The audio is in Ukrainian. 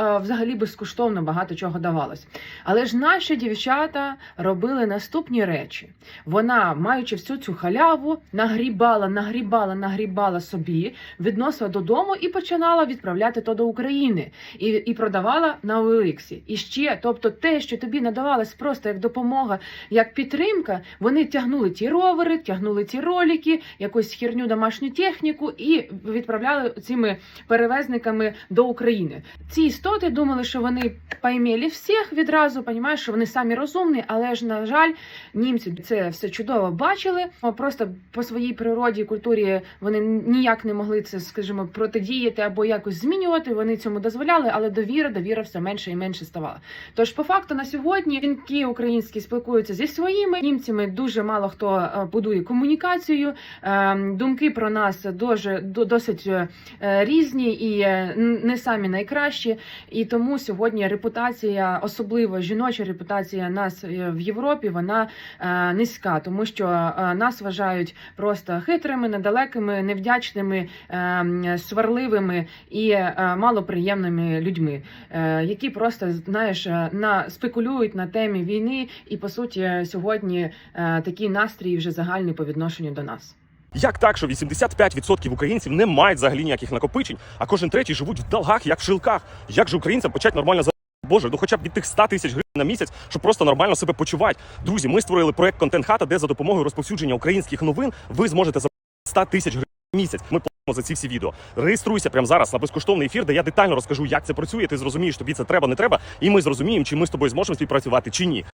взагалі безкоштовно багато чого давалось. Але ж наші дівчата робили наступні речі. Вона, маючи всю цю халяву, нагрібала, нагрібала, нагрібала собі, відносила додому і починала відправляти то до України і, і продавала на OLX. І ще, тобто, те, що тобі надавалось просто як допомога, як підтримка, вони тягнули ті ровери, тягнули ті ролики, якусь херню домашню техніку і відправляли цими перевезниками до України. Ці істоти думали, що вони поймели всіх відразу, понімаєш, що вони самі розумні, але ж на жаль, німці це все чудово бачили. Просто по своїй природі, культурі вони ніяк не могли це, скажімо, протидіяти або якось змінювати. Вони цьому дозволяли, але довіра, довіра все менше і менше ставала. Тож, по факту, на сьогодні жінки українські спілкуються зі своїми німцями. Дуже мало хто е, будує комунікацію. Е, Думки про нас дуже до- досить е, різні і не самі найкращі. І тому сьогодні репутація, особливо жіноча репутація нас е, в Європі, вона е, низька, тому що е, нас вважають просто хитрими, недалекими, невдячними, сварливими і малоприємними людьми, які просто знаєш на спекулюють на темі війни, і по суті сьогодні такий настрій вже загальний по відношенню до нас. Як так, що 85% українців не мають взагалі ніяких накопичень, а кожен третій живуть в долгах, як в шилках? Як же українцям почати нормально за Боже, ну хоча б від тих 100 тисяч гривень на місяць, щоб просто нормально себе почувати. Друзі, ми створили проект Контент Хата, де за допомогою розповсюдження українських новин ви зможете за 100 тисяч гривень в місяць. Ми платимо за ці всі відео. Реєструйся прямо зараз на безкоштовний ефір, де я детально розкажу, як це працює. Ти зрозумієш, тобі це треба, не треба, і ми зрозуміємо, чи ми з тобою зможемо співпрацювати чи ні.